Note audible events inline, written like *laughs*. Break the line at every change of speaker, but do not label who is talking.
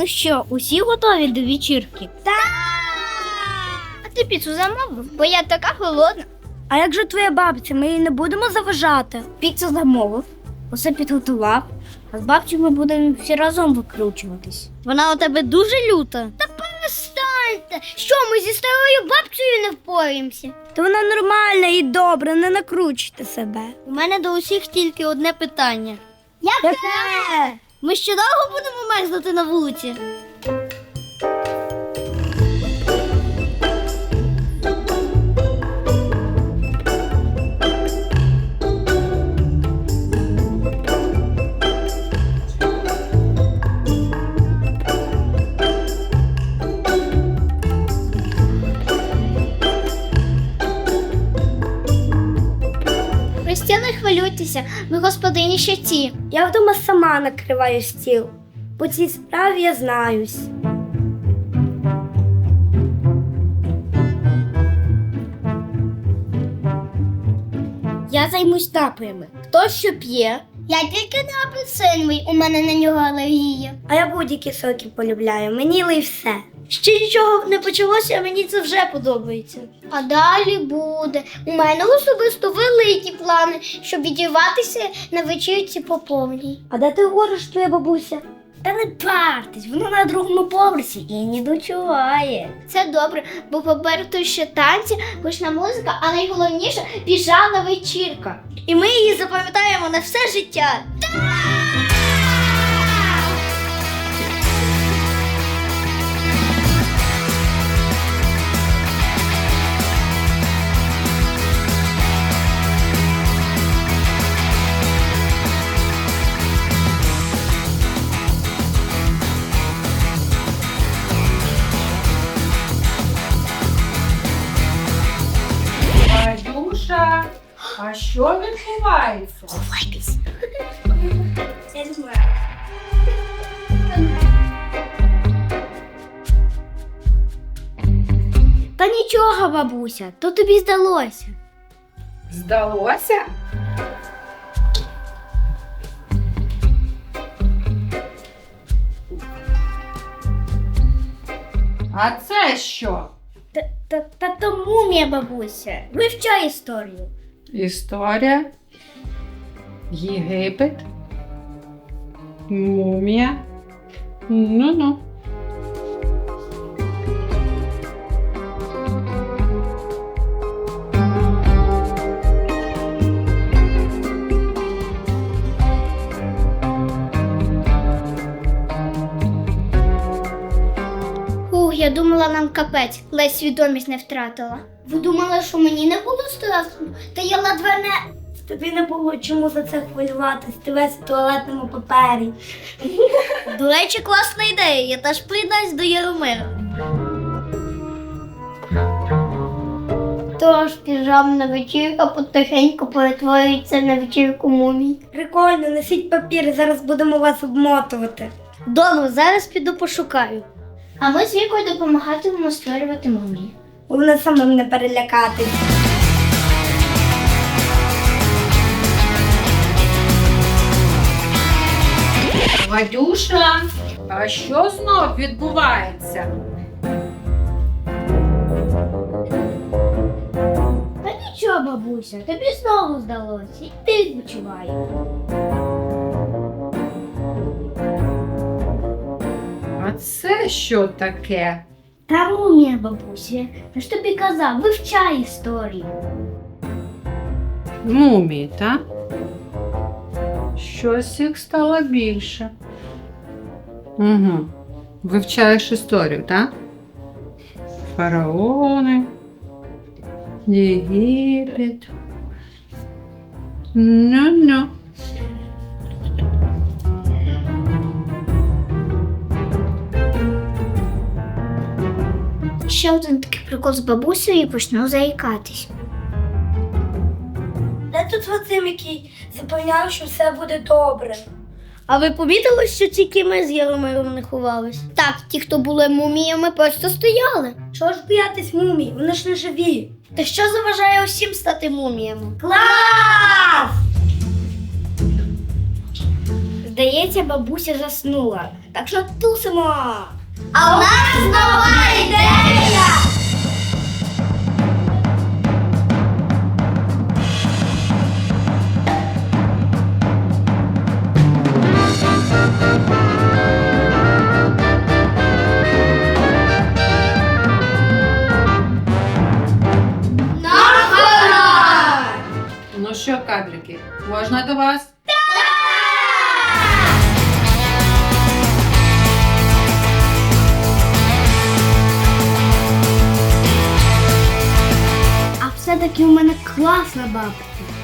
Ну що, усі готові до вечірки?
А ти піцу замовив? Бо я така голодна.
А як же твоя бабця? Ми їй не будемо заважати. Піцу замовив, усе підготував, а з бабцею ми будемо всі разом викручуватись. Вона у тебе дуже люта.
Та перестаньте! Що ми зі старою бабцею не впораємося?
Та вона нормальна і добра, не накручуйте себе. У мене до усіх тільки одне питання.
Яке?
Ми ще довго будемо мерзнути на вулиці?
Христя, не хвилюйтеся, ми господині ще ті.
Я вдома сама накриваю стіл. По цій справі я знаюсь. Я займусь напоями. Хто що п'є,
Я тільки не апельсиновий, у мене на нього алергія.
а я будь-які соки полюбляю. Мені лий все. Ще нічого не почалося, а мені це вже подобається.
А далі буде. У мене особисто великі плани, щоб відірватися на вечірці по повній.
А де ти говориш, твоя бабуся? Та не партись, вона на другому поверсі і не дочуває.
Це добре, бо попереду ще танці, гучна музика, а найголовніше піжана вечірка.
І ми її запам'ятаємо на все життя.
Вадюша, а що відбувається?
Я не знаю. Та нічого, бабуся, то тобі здалося.
Здалося? А це що?
Та, та, то мумія, бабуся. Вивчай історію.
Історія? Єгипет? Мумія? Ну-ну.
Я думала, нам капець, ледь свідомість не втратила. Ви думали, що мені не було страшно? Та я ледве не.
Тобі не було чому за це хвилюватись, ти весь в туалетному папері. *laughs* До речі, класна ідея. Я теж приєднаюсь до Яромира.
Тож піжамна вечірка потихеньку перетворюється на вечірку мумій.
Прикольно, несіть папір, зараз будемо вас обмотувати. Добре, зараз піду пошукаю.
А ми з Вікою допомагатимемо створювати мумії.
Головне самим не перелякатись.
Вадюша, а що знов відбувається?
Та нічого, бабуся, тобі знову здалося. І ти відпочивай.
Це що таке?
Та мумія, бабуся. Я ж тобі казав, вивчай історію.
Мумії, так? Щось їх стало більше. Угу. Вивчаєш історію, так? Фараони. Єгипет. Ну-ну.
Ще один такий прикол з бабусею і почну заїкатись.
Де тут Вадим, який запевняв, що все буде добре? А ви помітили, що тільки ми з Яромиром не ховались?
Так, ті, хто були муміями, просто стояли.
Чого ж боятись мумій? Вони ж не живі.
Та що заважає усім стати муміями?
Клас! Здається, бабуся заснула. Так що тусимо.
А у нас нова ідея!
Кадрики, можна до вас?
А все-таки у мене класна бабця.